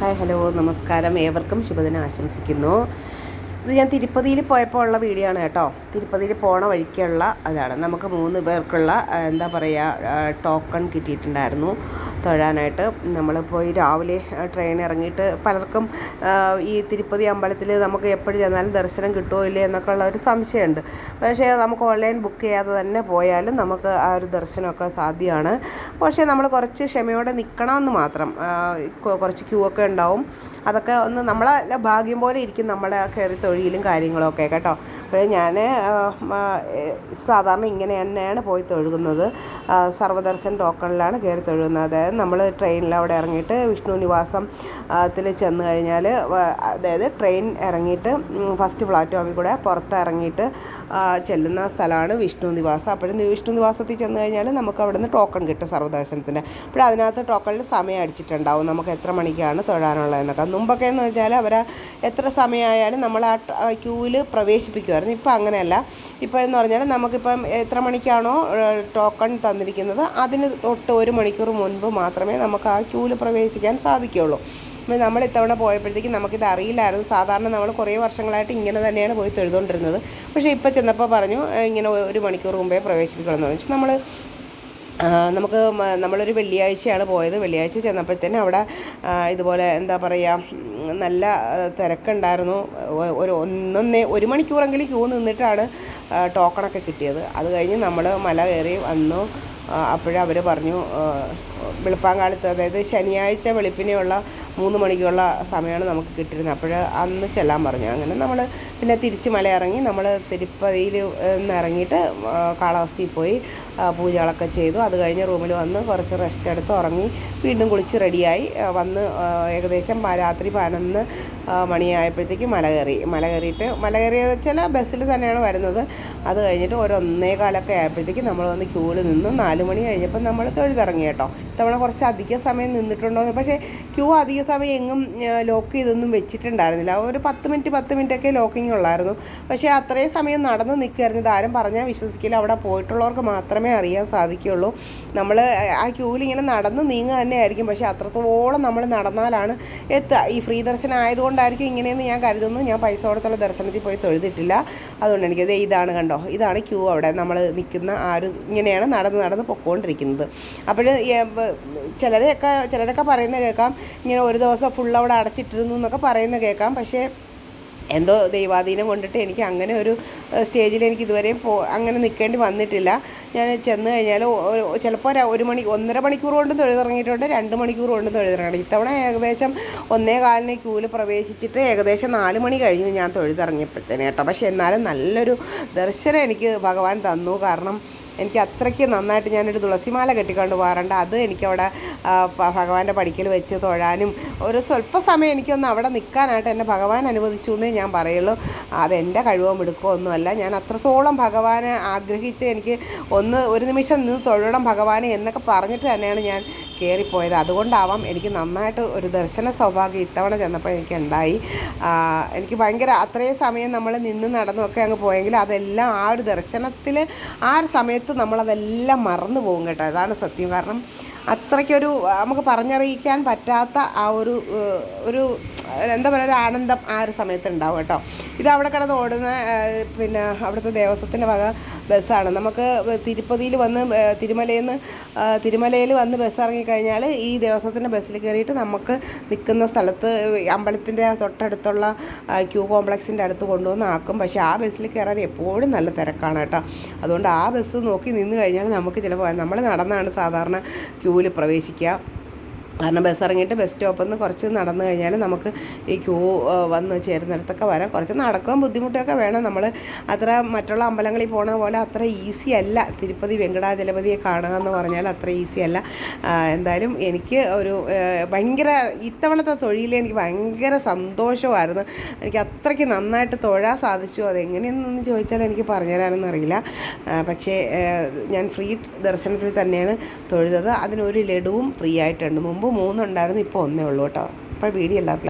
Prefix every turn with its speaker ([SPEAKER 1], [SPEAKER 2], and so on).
[SPEAKER 1] Hi hello നമസ്കാരം. ഏവർക്കും ശുഭദിനം ആശംസിക്കുന്നു. ഇത് ഞാൻ തിരുപ്പതിയിൽ പോയപ്പോൾ ഉള്ള വീഡിയോ ആണ് കേട്ടോ. തിരുപ്പതിയിൽ പോണ വഴിക്കുള്ള അതാണ്. നമുക്ക് മൂന്ന് പേർക്കുള്ള എന്താ പറയുക ടോക്കൺ കിട്ടിയിട്ടുണ്ടായിരുന്നു. തൊഴാനായിട്ട് നമ്മൾ പോയി രാവിലെ ട്രെയിൻ ഇറങ്ങിയിട്ട് പലർക്കും ഈ തിരുപ്പതി അമ്പലത്തിൽ നമുക്ക് എപ്പോഴും ചെന്നാലും ദർശനം കിട്ടുമോ ഇല്ലേ എന്നൊക്കെ ഉള്ള ഒരു സംശയമുണ്ട്. പക്ഷേ നമുക്ക് ഓൺലൈൻ ബുക്ക് ചെയ്യാതെ തന്നെ പോയാലും നമുക്ക് ആ ഒരു ദർശനമൊക്കെ സാധ്യമാണ്. പക്ഷേ നമ്മൾ കുറച്ച് ക്ഷമയോടെ നിൽക്കണമെന്ന് മാത്രം കുറച്ച് ക്യൂ ഒക്കെ ഉണ്ടാവും. അതൊക്കെ ഒന്ന് നമ്മളെ ഭാഗ്യം പോലെ ഇരിക്കും നമ്മുടെ കയറി തൊഴിലും കാര്യങ്ങളൊക്കെ കേട്ടോ. അപ്പോൾ ഞാൻ സാധാരണ ഇങ്ങനെ തന്നെയാണ് പോയി തൊഴുകുന്നത്. സർവദർശൻ ടോക്കണിലാണ് കയറി തൊഴുകുന്നത്. അതായത് നമ്മൾ ട്രെയിനിൽ അവിടെ ഇറങ്ങിയിട്ട് വിഷ്ണു നിവാസം ത്തിൽ ചെന്ന് കഴിഞ്ഞാൽ അതായത് ട്രെയിൻ ഇറങ്ങിയിട്ട് ഫസ്റ്റ് പ്ലാറ്റ്ഫോമിൽ കൂടെ പുറത്ത് ഇറങ്ങിയിട്ട് ചെല്ലുന്ന സ്ഥലമാണ് വിഷ്ണു നിവാസം. അപ്പോഴും വിഷ്ണു നിവാസത്തിൽ ചെന്ന് കഴിഞ്ഞാൽ നമുക്ക് അവിടെ നിന്ന് ടോക്കൺ കിട്ടും സർവദർശനത്തിന്റെ അപ്പോൾ അതിനകത്ത് ടോക്കണിൽ സമയം അടിച്ചിട്ടുണ്ടാവും. നമുക്ക് എത്ര മണിക്കാണ് തൊഴാനുള്ളതെന്നൊക്കെ. മുമ്പൊക്കെ എന്ന് വെച്ചാൽ അവർ എത്ര സമയമായാലും നമ്മൾ ആ ക്യൂവിൽ പ്രവേശിപ്പിക്കുമായിരുന്നു ഇപ്പോൾ അങ്ങനെയല്ല. ഇപ്പോൾ എന്ന് പറഞ്ഞാൽ നമുക്കിപ്പം എത്ര മണിക്കാണോ ടോക്കൺ തന്നിരിക്കുന്നത് അതിന് തൊട്ട് ഒരു മണിക്കൂർ മുൻപ് മാത്രമേ നമുക്ക് ആ ക്യൂവിൽ പ്രവേശിക്കാൻ സാധിക്കുകയുള്ളൂ. നമ്മൾ ഇത്തവണ പോയപ്പോഴത്തേക്കും നമുക്കിത് അറിയില്ലായിരുന്നു. സാധാരണ നമ്മൾ കുറേ വർഷങ്ങളായിട്ട് ഇങ്ങനെ തന്നെയാണ് പോയി തൊഴുതുകൊണ്ടിരുന്നത്. പക്ഷേ ഇപ്പോൾ ചെന്നപ്പോൾ പറഞ്ഞു ഇങ്ങനെ ഒരു മണിക്കൂർ മുമ്പേ പ്രവേശിപ്പിക്കണമെന്ന് പറഞ്ഞു. നമ്മൾ നമുക്ക് നമ്മളൊരു വെള്ളിയാഴ്ചയാണ് പോയത്. വെള്ളിയാഴ്ച ചെന്നപ്പോഴത്തേനും അവിടെ ഇതുപോലെ എന്താ പറയുക നല്ല തിരക്കുണ്ടായിരുന്നു. ഒരു ഒന്നൊന്നേ ഒരു മണിക്കൂറെങ്കിലും ക്യൂ നിന്നിട്ടാണ് ടോക്കണൊക്കെ കിട്ടിയത്. അത് കഴിഞ്ഞ് നമ്മൾ മല കയറി വന്നു. അപ്പോഴവർ പറഞ്ഞു വെളുപ്പാങ്കാലത്ത് അതായത് ശനിയാഴ്ച വെളുപ്പിനെയുള്ള മൂന്ന് മണിക്കുള്ള സമയമാണ് നമുക്ക് കിട്ടിയിരുന്നത് അപ്പോൾ അന്ന് ചെല്ലാൻ പറഞ്ഞു. അങ്ങനെ നമ്മൾ പിന്നെ തിരിച്ച് മല ഇറങ്ങി നമ്മൾ തിരുപ്പതിയിൽ നിന്ന് ഇറങ്ങിയിട്ട് കാളാവസ്ഥയിൽ പോയി. പൂജകളൊക്കെ ചെയ്തു. അത് കഴിഞ്ഞ് റൂമിൽ വന്ന് കുറച്ച് റെസ്റ്റ് എടുത്ത് ഉറങ്ങി വീണ്ടും കുളിച്ച് റെഡിയായി. വന്ന് ഏകദേശം രാത്രി പതിനൊന്ന് മണിയായപ്പോഴത്തേക്ക് മല കയറി. മല കയറിയിട്ട് മല കയറിയെന്ന് വെച്ചാൽ ബസ്സിൽ തന്നെയാണ് വരുന്നത്. അത് കഴിഞ്ഞിട്ട് ഒരു ഒന്നേ കാലൊക്കെ ആയപ്പോഴത്തേക്ക് നമ്മൾ വന്ന് ക്യൂവിൽ നിന്ന് നാല് മണി കഴിഞ്ഞപ്പോൾ നമ്മൾ തൊഴുതിറങ്ങി കേട്ടോ. ഇത്തവണ കുറച്ച് അധിക സമയം നിന്നിട്ടുണ്ടോ പക്ഷേ ക്യൂ അധിക സമയം എങ്ങും ലോക്ക് ചെയ്തൊന്നും വെച്ചിട്ടുണ്ടായിരുന്നില്ല. ഒരു പത്ത് മിനിറ്റ് പത്ത് മിനിറ്റൊക്കെ ലോക്കിംഗ് ഉള്ളായിരുന്നു. പക്ഷേ അത്രയും സമയം നടന്ന് നിൽക്കുമായിരുന്നു ഇതാരും പറഞ്ഞാൽ വിശ്വസിക്കില്ല. അവിടെ പോയിട്ടുള്ളവർക്ക് മാത്രമേ അറിയാൻ സാധിക്കുകയുള്ളൂ. നമ്മൾ ആ ക്യൂവിൽ ഇങ്ങനെ നടന്ന് നീങ്ങുക തന്നെ ആയിരിക്കും. പക്ഷേ അത്രത്തോളം നമ്മൾ നടന്നാലാണ് എത്തുക ഈ ഫ്രീ ദർശനം ആയതുകൊണ്ടായിരിക്കും ഇങ്ങനെയെന്ന് ഞാൻ കരുതുന്നു. ഞാൻ പൈസ കൊടുത്തുള്ള ദർശനത്തിൽ പോയി തൊഴുതിട്ടില്ല. അതുകൊണ്ട് എനിക്ക് എനിക്കത് ഇതാണ് കണ്ടോ ഇതാണ് ക്യൂ അവിടെ നമ്മൾ നിൽക്കുന്ന ആ ഒരു ഇങ്ങനെയാണ് നടന്ന് നടന്ന് പൊക്കോണ്ടിരിക്കുന്നത്. അപ്പോൾ ചിലരെയൊക്കെ ചിലരൊക്കെ പറയുന്ന കേൾക്കാം. ഇങ്ങനെ ഒരു ദിവസം ഫുൾ അവിടെ അടച്ചിട്ടിരുന്നു എന്നൊക്കെ പറയുന്ന കേൾക്കാം. പക്ഷേ എന്തോ ദൈവാധീനം കൊണ്ടിട്ട് എനിക്ക് അങ്ങനെ ഒരു സ്റ്റേജിൽ എനിക്ക് ഇതുവരെയും പോ അങ്ങനെ നിൽക്കേണ്ടി വന്നിട്ടില്ല. ഞാൻ ചെന്ന് കഴിഞ്ഞാൽ ചിലപ്പോൾ ഒരു മണി ഒന്നര മണിക്കൂർ കൊണ്ട് തൊഴുതിറങ്ങിയിട്ടുണ്ട്. രണ്ട് മണിക്കൂർ കൊണ്ട് തൊഴുതിറങ്ങണം ഇത്തവണ ഏകദേശം ഒന്നേ കാലിന് ക്യൂവിൽ പ്രവേശിച്ചിട്ട് ഏകദേശം നാല് മണി കഴിഞ്ഞു ഞാൻ തൊഴുതിറങ്ങിയപ്പോഴത്തേനെ കേട്ടോ. പക്ഷേ എന്നാലും നല്ലൊരു ദർശനം എനിക്ക് ഭഗവാൻ തന്നു. കാരണം എനിക്ക് അത്രയ്ക്ക് നന്നായിട്ട് ഞാനൊരു തുളസിമാല കെട്ടിക്കൊണ്ട് പോകാറുണ്ട്. അത് എനിക്കവിടെ ഭഗവാന്റെ പടിക്കൽ വെച്ച് തൊഴാനും ഒരു സ്വല്പ സമയം എനിക്കൊന്ന് അവിടെ നിൽക്കാനായിട്ട് എന്നെ ഭഗവാൻ അനുവദിച്ചു എന്നേ ഞാൻ പറയുള്ളൂ. അതെന്റെ കഴിവോ മിടുക്കോ ഒന്നുമല്ല. ഞാൻ അത്രത്തോളം ഭഗവാനെ ആഗ്രഹിച്ച് എനിക്ക് ഒന്ന് ഒരു നിമിഷം നിന്ന് തൊഴണം ഭഗവാനെ എന്നൊക്കെ പറഞ്ഞിട്ട് തന്നെയാണ് ഞാൻ കയറിപ്പോയത്. അതുകൊണ്ടാവാം എനിക്ക് നന്നായിട്ട് ഒരു ദർശന സൗഭാഗ്യം ഇത്തവണ ചെന്നപ്പോൾ എനിക്ക് ഉണ്ടായി എനിക്ക് ഭയങ്കര അത്രയും സമയം നമ്മൾ നിന്ന് നടന്നൊക്കെ അങ്ങ് പോയെങ്കിൽ അതെല്ലാം ആ ഒരു ദർശനത്തിൽ ആ ഒരു സമയത്ത് നമ്മളതെല്ലാം മറന്നു പോകും കേട്ടോ. അതാണ് സത്യം. കാരണം അത്രയ്ക്കൊരു നമുക്ക് പറഞ്ഞറിയിക്കാൻ പറ്റാത്ത ആ ഒരു ഒരു എന്താ പറയുക ഒരു ആനന്ദം ആ ഒരു സമയത്ത് ഉണ്ടാവും കേട്ടോ. ഇത് അവിടെ കിടന്ന് ഓടുന്ന പിന്നെ അവിടുത്തെ ദേവസ്വത്തിന്റെ വക ബസ്സാണ്. നമുക്ക് തിരുപ്പതിയിൽ വന്ന് തിരുമലയിൽ നിന്ന് തിരുമലയിൽ വന്ന് ബസ് ഇറങ്ങിക്കഴിഞ്ഞാൽ ഈ ദേവസ്വത്തിന്റെ ബസ്സിൽ കയറിയിട്ട് നമുക്ക് നിൽക്കുന്ന സ്ഥലത്ത് അമ്പലത്തിന്റെ തൊട്ടടുത്തുള്ള ക്യൂ കോംപ്ലക്സിന്റെ അടുത്ത് കൊണ്ടുവന്ന് ആക്കും. പക്ഷേ ആ ബസ്സിൽ കയറാൻ എപ്പോഴും നല്ല തിരക്കാണ് കേട്ടോ. അതുകൊണ്ട് ആ ബസ് നോക്കി നിന്ന് കഴിഞ്ഞാൽ നമുക്ക് ചിലപ്പോൾ നമ്മൾ നടന്നാണ് സാധാരണ ക്യൂവിൽ പ്രവേശിക്കുക. കാരണം ബസ് ഇറങ്ങിയിട്ട് ബസ് സ്റ്റോപ്പിൽ നിന്ന് കുറച്ച് നടന്നു കഴിഞ്ഞാൽ നമുക്ക് ഈ ക്യൂ വന്ന് ചേരുന്നിടത്തൊക്കെ വരാം. കുറച്ച് നടക്കുകയും ബുദ്ധിമുട്ടൊക്കെ വേണം നമ്മൾ അത്ര മറ്റുള്ള അമ്പലങ്ങളിൽ പോണ പോലെ അത്ര ഈസി അല്ല. തിരുപ്പതി വെങ്കടാചലപതിയെ കാണുക എന്ന് പറഞ്ഞാൽ അത്ര ഈസി അല്ല. എന്തായാലും എനിക്ക് ഒരു ഭയങ്കര ഇത്തവണത്തെ തൊഴിൽ എനിക്ക് ഭയങ്കര സന്തോഷമായിരുന്നു. എനിക്ക് അത്രയ്ക്ക് നന്നായിട്ട് തൊഴാൻ സാധിച്ചു. അതെങ്ങനെയെന്നൊന്ന് ചോദിച്ചാൽ എനിക്ക് പറഞ്ഞുതരാനൊന്നും അറിയില്ല. പക്ഷേ ഞാൻ ഫ്രീ ദർശനത്തിൽ തന്നെയാണ് തൊഴുതത്. അതിനൊരു ലഡുവും ഫ്രീ ആയിട്ടുണ്ട്. മൂന്നുണ്ടായിരുന്നു ഇപ്പോൾ ഒന്നേ ഉള്ളൂ കേട്ടോ. അപ്പോൾ വീഡിയോ എല്ലാവർക്കും